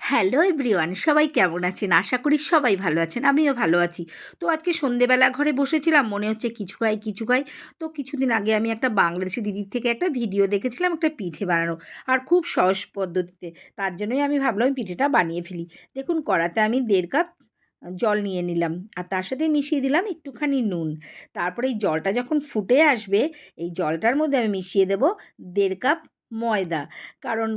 Hello everyone, সবাই কেমন আছেন? আশা করি সবাই ভালো আছেন, আমিও ভালো আছি। তো আজকে সন্ধেবেলা ঘরে বসেছিলাম, মনে হচ্ছে কিছু খাই কিছু খাই। তো কিছুদিন আগে আমি একটা বাংলাদেশি দিদির থেকে একটা ভিডিও দেখেছিলাম, একটা পিঠে বানানো, আর খুব সহজ পদ্ধতিতে। তার জন্যই আমি ভাবলাম পিঠেটা বানিয়ে ফেলি। দেখুন, কড়াতে আমি দেড় কাপ জল নিয়ে নিলাম, আর তার সাথে মিশিয়ে দিলাম একটুখানি নুন। তারপরে এই জলটা যখন ফুটে আসবে, এই জলটার মধ্যে আমি মিশিয়ে দেব দেড় কাপ ময়দা। কারণ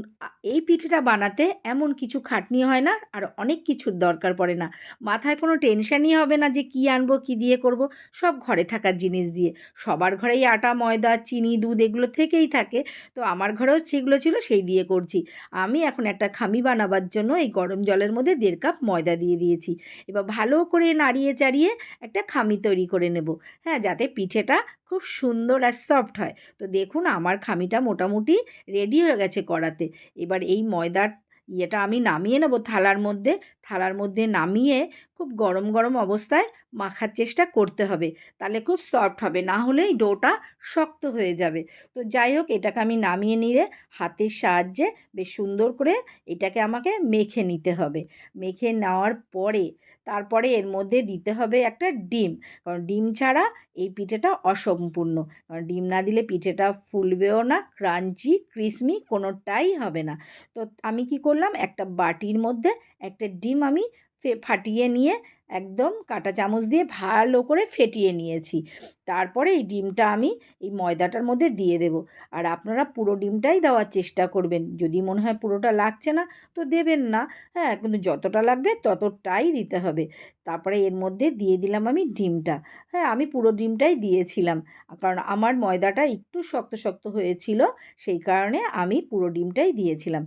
এই পিঠেটা বানাতে এমন কিছু খাটনি হয় না আর অনেক কিছুর দরকার পড়ে না। মাথায় কোনো টেনশানই হবে না যে কী আনব, কী দিয়ে করব, সব ঘরে থাকার জিনিস দিয়ে। সবার ঘরেই আটা, ময়দা, চিনি, দুধ এগুলো থেকেই থাকে। তো আমার ঘরেও সেগুলো ছিল, সেই দিয়ে করছি। আমি এখন একটা খামি বানাবার জন্য এই গরম জলের মধ্যে দেড় কাপ ময়দা দিয়ে দিয়েছি। এবার ভালো করে নাড়িয়ে চাড়িয়ে একটা খামি তৈরি করে নেব। হ্যাঁ যাতে পিঠেটা খুব সুন্দর আর সফট হয়। তো দেখুন, আমার খামিটা মোটামুটি রেডি হয়ে গেছে কড়াতে এবার এই ময়দার ইয়েটা আমি নামিয়ে নেব থালার মধ্যে। থালার মধ্যে নামিয়ে খুব গরম গরম অবস্থায় মাখার চেষ্টা করতে হবে। তাহলে খুব সফট হবে, না হলে এই ডোটা শক্ত হয়ে যাবে। তো যাই হোক, এটাকে আমি নামিয়ে নিয়ে হাতের সাহায্যে বেশ সুন্দর করে এটাকে আমাকে মেখে নিতে হবে। মেখে নেওয়ার পরে তারপরে এর মধ্যে দিতে হবে একটা ডিম। কারণ ডিম ছাড়া এই পিঠেটা অসম্পূর্ণ। কারণ ডিম না দিলে পিঠেটা ফুলবেও না, ক্রাঞ্চি ক্রিসমি কোনোটাই হবে না। তো আমি কি করলাম, একটা বাটির মধ্যে একটা ডিম আমি ফাটিয়ে নিয়ে একদম কাঁটা চামচ দিয়ে ভালো করে ফেটিয়ে নিয়েছি। তারপরে এই ডিমটা আমি এই ময়দাটার মধ্যে দিয়ে দেব। আর আপনারা পুরো ডিমটাই দেওয়ার চেষ্টা করবেন। যদি মনে হয় পুরোটা লাগছে না, তো দেবেন না। হ্যাঁ কিন্তু যতটা লাগবে ততটাই দিতে হবে। তারপরে এর মধ্যে দিয়ে দিলাম আমি ডিমটা। হ্যাঁ আমি পুরো ডিমটাই দিয়েছিলাম। কারণ আমার ময়দাটা একটু শক্ত শক্ত হয়েছিল, সেই কারণে আমি পুরো ডিমটাই দিয়েছিলাম।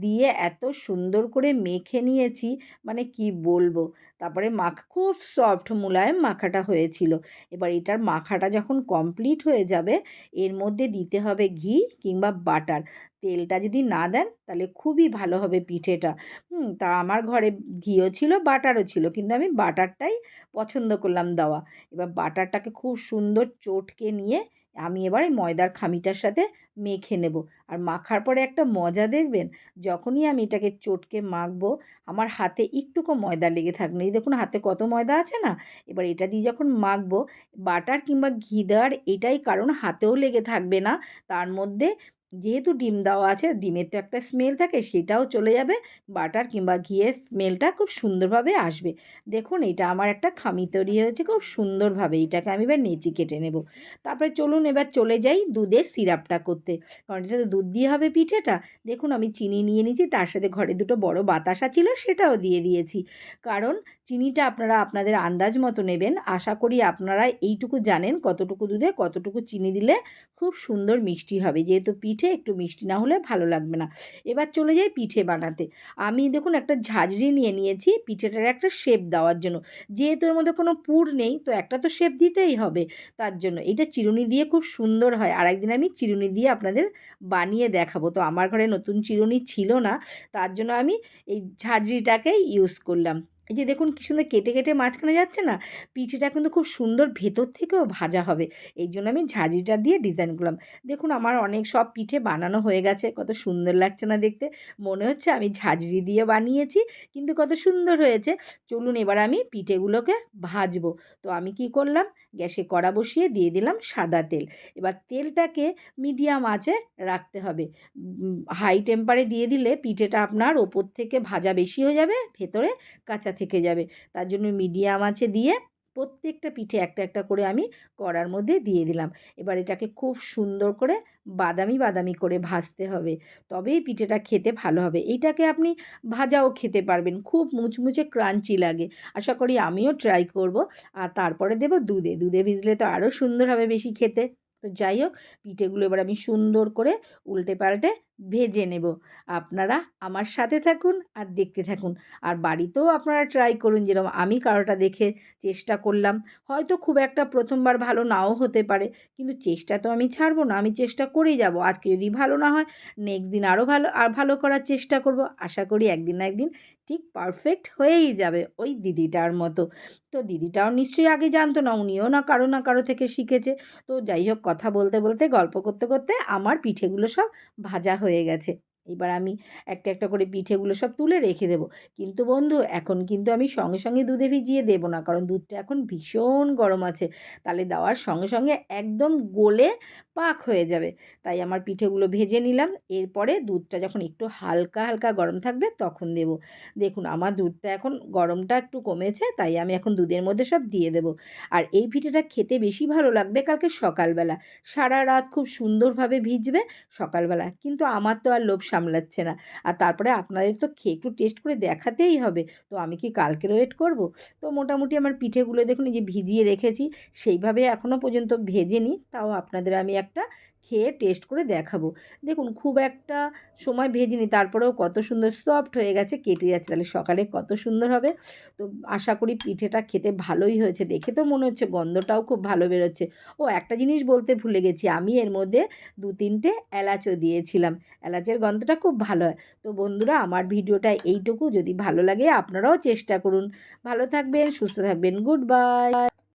দিয়ে এত সুন্দর করে মেখে নিয়েছি মানে কি বলব? তারপরে মাখ, খুব সফট মোলায়েম মাখাটা হয়েছিল। এবার এটার মাখাটা যখন কমপ্লিট হয়ে যাবে, এর মধ্যে দিতে হবে ঘি কিংবা বাটার তেলটা যদি না দেন, তাহলে খুবই ভালো হবে পিঠেটা। তা আমার ঘরে ঘিও ছিল বাটারও ছিল, কিন্তু আমি বাটারটাই পছন্দ করলাম দেওয়া। এবার বাটারটাকে খুব সুন্দর চটকে নিয়ে আমি এবার এই ময়দার খামিটার সাথে মেখে নেব। আর মাখার পরে একটা মজা দেখবেন, যখনই আমি এটাকে চটকে মাখবো, আমার হাতে একটুকু ময়দা লেগে থাকবে এই দেখুন, হাতে কত ময়দা আছে না? এবার এটা দিয়ে যখন মাখবো, বাটার কিংবা ঘি দেওয়ার এটাই কারণ হাতেও লেগে থাকবে না, তার মধ্যে যেহেতু ডিম দেওয়া আছে, ডিমের তো একটা স্মেল থাকে, সেটাও চলে যাবে। বাটার কিংবা ঘিয়ের স্মেলটা খুব সুন্দরভাবে আসবে। দেখুন, এটা আমার একটা খামি তৈরি হয়েছে, খুব সুন্দরভাবে এটাকে আমি এবার নেচি কেটে নেব। তারপরে চলুন এবার চলে যাই দুধের সিরাপটা করতে। কারণ এটা তো দুধ দিয়ে হবে পিঠেটা। দেখুন, আমি চিনি নিয়ে নিয়েছি, তার সাথে ঘরে দুটো বড় বাতাসা ছিল, সেটাও দিয়ে দিয়েছি। কারণ চিনিটা আপনারা আপনাদের আন্দাজ মতো নেবেন। আশা করি আপনারা এইটুকু জানেন কতটুকু দুধে, কতটুকু চিনি দিলে খুব সুন্দর মিষ্টি হবে। যেহেতু পিঠে একটু মিষ্টি না হলে ভালো লাগবে না। এবার চলে যাই পিঠে বানাতে। আমি দেখুন একটা ঝাঁঝরি নিয়ে নিয়েছি পিঠেটার একটা শেপ দেওয়ার জন্য। যেহেতু এর মধ্যে কোনো পুর নেই, তো একটা তো শেপ দিতেই হবে তার জন্য। এটা চিরুনি দিয়ে খুব সুন্দর হয়। আর একদিন আমি চিরুনি দিয়ে আপনাদের বানিয়ে দেখাবো। তো আমার ঘরে নতুন চিরুনি ছিল না, তার জন্য আমি এই ঝাঁঝরিটাকেই ইউজ করলাম। এই যে দেখুন কি সুন্দর কেটে কেটে মাঝখানে যাচ্ছে না? পিঠেটা কিন্তু খুব সুন্দর ভেতর থেকেও ভাজা হবে। এই জন্য আমি ঝাঁঝরিটা দিয়ে ডিজাইন করলাম। দেখুন আমার অনেক সব পিঠে বানানো হয়ে গেছে। কত সুন্দর লাগছে না দেখতে? মনে হচ্ছে আমি ঝাঁঝরি দিয়ে বানিয়েছি, কিন্তু কত সুন্দর হয়েছে। চলুন এবার আমি পিঠেগুলোকে ভাজবো। তো আমি কি করলাম? গ্যাসে কড়া বসিয়ে দিয়ে দিলাম সাদা তেল। এবার তেলটাকে মিডিয়াম আঁচে রাখতে হবে। হাই টেম্পারে দিয়ে দিলে পিঠেটা আপনার ওপর থেকে ভাজা বেশি হয়ে যাবে, ভেতরে কাঁচা থেকে যাবে। তার জন্য মিডিয়াম আছে দিয়ে প্রত্যেকটা পিঠে একটা একটা করে আমি কড়ার মধ্যে দিয়ে দিলাম। এবার এটাকে খুব সুন্দর করে বাদামি বাদামি করে ভাজতে হবে। তবেই পিঠেটা খেতে ভালো হবে। এইটাকে আপনি ভাজাও খেতে পারবেন। খুব মুচমুচে ক্রাঞ্চি লাগে। আশা করি আমিও ট্রাই করব। আর তারপরে দেবো দুধে। দুধে ভিজলে তো আরও সুন্দর হবে বেশি খেতে। তো যাই হোক, পিঠেগুলো এবার আমি সুন্দর করে উল্টে পাল্টে ভেজে নেব। আপনারা আমার সাথে থাকুন আর দেখতে থাকুন। আর বাড়িতেও আপনারা ট্রাই করুন যেরকম আমি কারোটা দেখে চেষ্টা করলাম। হয়তো খুব একটা প্রথমবার ভালো নাও হতে পারে, কিন্তু চেষ্টা তো আমি ছাড়বো না, আমি চেষ্টা করেই যাব। আজকে যদি ভালো না হয় নেক্সট দিন আরও ভালো, আর ভালো করার চেষ্টা করব। আশা করি একদিন না একদিন ঠিক পারফেক্ট হয়েই যাবে ওই দিদিটার মতো। তো দিদিটাও নিশ্চয়ই আগে জানতো না, উনিও না কারও না কারও থেকে শিখেছে। তো যাই হোক, কথা বলতে বলতে, গল্প করতে করতে আমার পিঠেগুলো সব ভাজা হয়ে গেছে। এবার আমি একটা একটা করে পিঠেগুলো সব তুলে রেখে দেবো। কিন্তু বন্ধু, এখন কিন্তু আমি সঙ্গে সঙ্গে দুধে ভিজিয়ে দেবো না। কারণ দুধটা এখন ভীষণ গরম আছে। তাহলে দেওয়ার সঙ্গে সঙ্গে একদম গলে পাক হয়ে যাবে। তাই আমার পিঠেগুলো ভেজে নিলাম। এরপরে দুধটা যখন একটু হালকা হালকা গরম থাকবে তখন দেবো। দেখুন, আমার দুধটা এখন গরমটা একটু কমেছে, তাই আমি এখন দুধের মধ্যে সব দিয়ে দেবো। আর এই পিঠেটা খেতে বেশি ভালো লাগবে কালকে সকালবেলা। সারা রাত খুব সুন্দরভাবে ভিজবে সকালবেলা। কিন্তু আমার তো আর লোভ সামলাচ্ছে না। আর তারপরে আপনাদের তো খেয়ে একটু টেস্ট করে দেখাতেই হবে। তো আমি কি কালকের ওয়েট করব? তো মোটামুটি আমার পিঠেগুলো দেখুন, এই যে ভিজিয়ে রেখেছি, সেইভাবে এখনও পর্যন্ত ভেজে ভেজেনি তাও আপনাদের আমি একটা খেয়ে টেস্ট করে দেখাবো। দেখুন, খুব একটা সময় ভেজিনি, তারপরেও কত সুন্দর সফট হয়ে গেছে, কেটে যাচ্ছে। তাহলে সকালে কত সুন্দর হবে। তো আশা করি পিঠেটা খেতে ভালোই হয়েছে। দেখে তো মনে হচ্ছে গন্ধটাও খুব ভালো বেরোচ্ছে। ও, একটা জিনিস বলতে ভুলে গেছি, আমি এর মধ্যে দু তিনটে এলাচও দিয়েছিলাম। এলাচের গন্ধটা খুব ভালো হয়। তো বন্ধুরা, আমার ভিডিওটা এইটুকু। যদি ভালো লাগে, আপনারাও চেষ্টা করুন। ভালো থাকবেন, সুস্থ থাকবেন। Good bye!